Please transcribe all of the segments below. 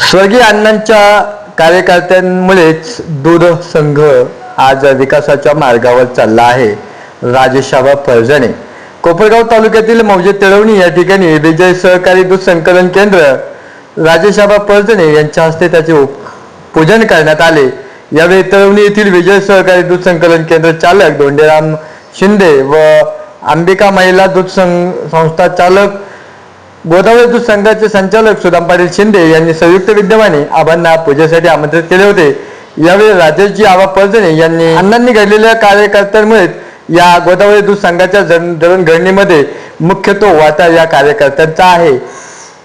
स्वर्गीय अण्णांच्या कार्यकर्त्यांमुळेच दूध संघ आज विकासाच्या मार्गावर चालला आहे. राजेशाबा फरजणे कोपरगाव तालुक्यातील मौजे तेळवणी या ठिकाणी विजय सहकारी दूध संकलन केंद्र राजेशाबा फरजणे यांच्या हस्ते त्याचे उप- पूजन करण्यात आले. यावेळी तळवणी येथील विजय सहकारी दूध संकलन केंद्र चालक धोंडेराम शिंदे व अंबिका महिला दूध सं- संस्था चालक गोदावरी दूध संघाचे संचालक सुदाम पाटील शिंदे यांनी संयुक्त विद्यमाने आबांना पूजेसाठी आमंत्रित केले होते. यावेळी राजेशजी आबा पर्जने यांनी अण्णांनी घडलेल्या कार्यकर्त्यांमुळे या गोदावरी दूध संघाच्या जन- जडणघडणीमध्ये मुख्य वाटा या कार्यकर्त्यांचा आहे.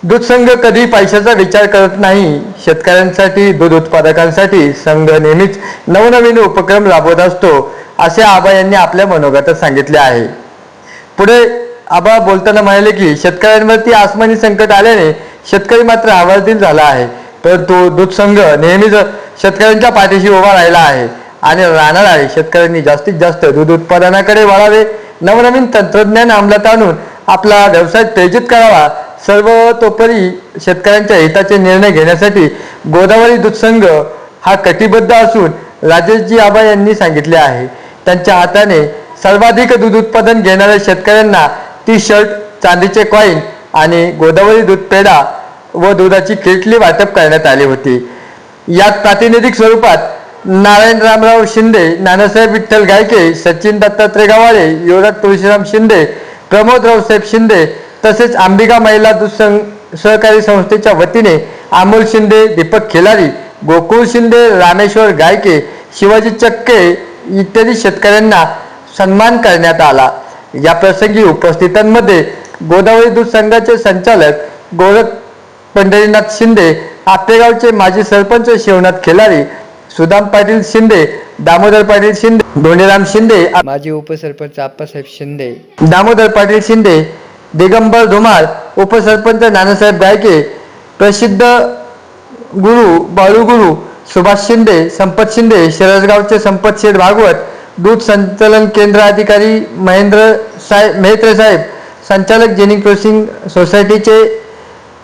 दूध संघ कधी पैशाचा विचार करत नाही शेतकऱ्यांसाठी दूध उत्पादकांसाठी संघ नेहमीच नवनवीन उपक्रम राबवत असतो असे आबा यांनी आपल्या मनोगतात सांगितले आहे. पुढे आबा बोलताना म्हणाले की शेतकऱ्यांवरती आसमानी संकट आल्याने शेतकरी मात्र आवाजदिल झाला आहे. परंतु दूध संघ नेहमीच शेतकऱ्यांच्या पाठीशी उभा राहिला आहे आणि राहणार आहे. शेतकऱ्यांनी जास्तीत जास्त दूध उत्पादनाकडे वळावे. नवनवीन तंत्रज्ञान अंमलात आणून आपला व्यवसाय प्रेजित करावा. सर्वतोपरी शेतकऱ्यांच्या हिताचे निर्णय घेण्यासाठी गोदावरी दूध संघ हा कटिबद्ध असून राजेशजी आबा यांनी सांगितले आहे. त्यांच्या हाताने सर्वाधिक दूध उत्पादन घेणाऱ्या शेतकऱ्यांना टी शर्ट चांदीचे कॉईन आणि गोदावरी दूध पेढा व दुधाची किटली वाटप करण्यात आली होती. यात प्रातिनिधिक स्वरूपात नारायण रामराव शिंदे नानासाहेब विठ्ठल गायके सचिन दत्तात्रय गावाळे युवराज तुळशीराम शिंदे प्रमोद रावसाहेब शिंदे तसेच अंबिका महिला दूध सहकारी संस्थेच्या वतीने अमोल शिंदे दीपक खिलारी गोकुळ शिंदे रामेश्वर गायके शिवाजी चक्के इत्यादी शेतकऱ्यांना सन्मान करण्यात आला. या प्रसंगी उपस्थितांमध्ये गोदावरी दूध संघाचे संचालक गोरख पंढरीनाथ शिंदे आपेगावचे माजी सरपंच शिवनाथ खिलारी सुदाम पाटील शिंदे दामोदर पाटील शिंदे धोंडीराम शिंदे माजी उपसरपंच आप्पासाहेब शिंदे. दामोदर पाटील शिंदे दिगंबर धुमाळ उपसरपंच नानासाहेब गायके प्रसिद्ध गुरु बाळूगुरु सुभाष शिंदे संपत शिंदे शिरसगावचे संपत शेठ भागवत दूध संचलन केंद्र अधिकारी महेंद्र साहेब मेहत्र साहेब संचालक जेनिंग प्रोसिंग सोसायटीचे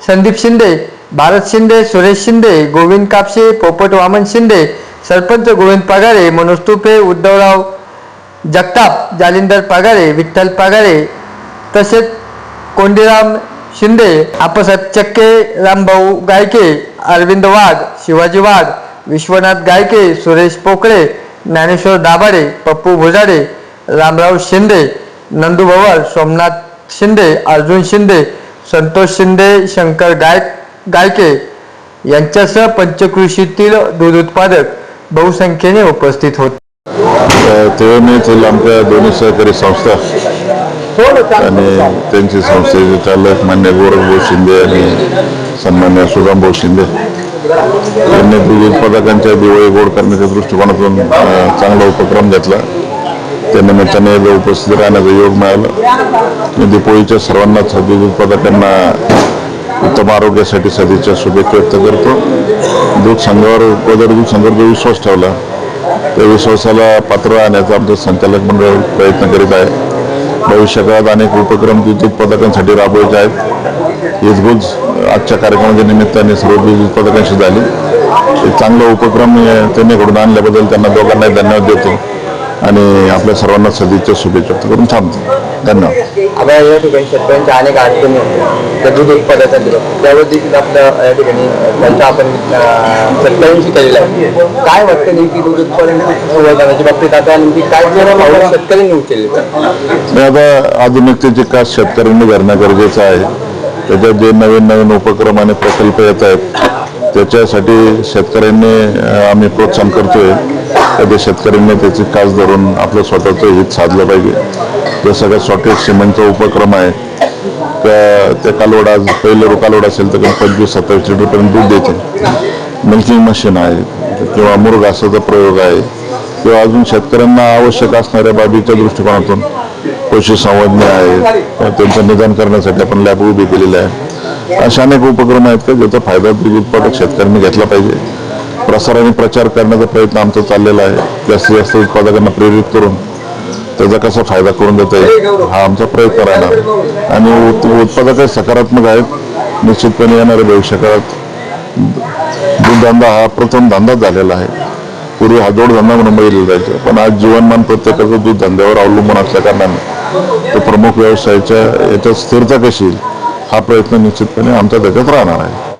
संदीप शिंदे भारत शिंदे सुरेश शिंदे गोविंद कापशे पोपट वामन शिंदे सरपंच गोविंद पगारे मनोज तुपे उद्धवराव जगताप जालिंदर पगारे विठ्ठल पगारे तसेच कोंडीराम शिंदे आप्पासाहेब चक्के रामभाऊ गायके अरविंद वाघ शिवाजी वाघ विश्वनाथ गायके सुरेश पोकळे ज्ञानेश्वर दाभाडे पप्पू भुजाडे रामराव शिंदे नंदू भवर सोमनाथ शिंदे अर्जुन शिंदे संतोष शिंदे शंकर गाय गायके यांच्यासह पंचकृषीतील दूध उत्पादक बहुसंख्येने उपस्थित होते. तेवढे येथील आमच्या दोन्ही सहकारी संस्था आणि त्यांची संस्थेचे चालक मान्य गोरखभाऊ शिंदे आणि सन्मान्य सुदामभाऊ शिंदे. यांनी दूध उत्पादकांच्या दिवाळी गोड करण्याच्या दृष्टिकोनातून चांगला उपक्रम घेतला. त्या निमित्ताने उपस्थित राहण्याचा योग मिळाला. मी दीपोळीच्या सर्वांनाच दूध उत्पादकांना उत्तम आरोग्यासाठी सदिच्छा शुभेच्छा व्यक्त करतो. दूध संघावर गोदर दूध संघावर जो विश्वास ठेवला त्या विश्वासाला पात्र राहण्याचा आमचं संचालक मंडळ प्रयत्न करीत आहे. भविष्यकाळात अनेक उपक्रम दूध उत्पादकांसाठी राबवायचे आहेत. हिजबुज आजच्या कार्यक्रमाच्या निमित्ताने सर्व दूध उत्पादकांशी झाली. एक चांगला उपक्रम त्यांनी घडून आणल्याबद्दल त्यांना दोघांनाही धन्यवाद देतो. आणि आपल्या सर्वांना सदिच्छा शुभेच्छा व्यक्त करून थांबतो. धन्यवाद. आता या ठिकाणी शेतकऱ्यांच्या अनेक अडचणी आहेत. त्या दूध उत्पादकांच्या त्यावर देखील आपल्या या ठिकाणी त्यांचा आपण शेतकऱ्यांशी केलेला आहे. काय वाटतं नेमकी दूध उत्पादन संवर्धनाच्या बाबतीत? आता नेमकी काय पाऊल शेतकऱ्यांनी उचलले? आता आधुनिकतेची शेतकऱ्यांनी धरणं गरजेचं आहे? त्याच्यात जे नवीन नवीन उपक्रम आणि प्रकल्प येत आहेत त्याच्यासाठी शेतकऱ्यांनी आम्ही प्रोत्साहन करतोय. एखाद्या शेतकऱ्यांनी त्याची कास धरून आपलं स्वतःचं हित साधलं पाहिजे. जसं सगळ्यात सॉटेज सिमेंटचा उपक्रम आहे त्या त्या कालवडा आज पहिलं कालवड असेल तर पंचवीस सत्तावीस लिटरपर्यंत दूध देते. मिल्किंग मशीन आहे किंवा मुरघासाचा प्रयोग आहे किंवा अजून शेतकऱ्यांना आवश्यक असणाऱ्या बाबीच्या दृष्टिकोनातून पशुसंवर्धन आहे त्यांचं निदान करण्यासाठी आपण लॅब उभी केलेली आहे. अशा अनेक उपक्रम आहेत का ज्याचा फायदा दूध उत्पादक शेतकऱ्यांनी घेतला पाहिजे. प्रसार आणि प्रचार करण्याचा प्रयत्न आमचा चाललेला आहे. जास्तीत जास्त उत्पादकांना प्रेरित करून त्याचा कसा फायदा करून देता येईल हा आमचा प्रयत्न राहणार. आणि उत्पादक सकारात्मक आहेत. निश्चितपणे येणाऱ्या भविष्यकाळात दूध धंदा हा प्रथम धंदाच झालेला आहे. पूर्वी हा जोडधंदा म्हणून बघितला जायचं. पण आज जीवनमान प्रत्येकाचं दूध धंद्यावर अवलंबून असल्या कारणाने तो प्रमुख व्यवसायाच्या याच्यात स्थिरता कशी हा प्रयत्न निश्चितपणे आमचा त्याच्यात राहणार आहे.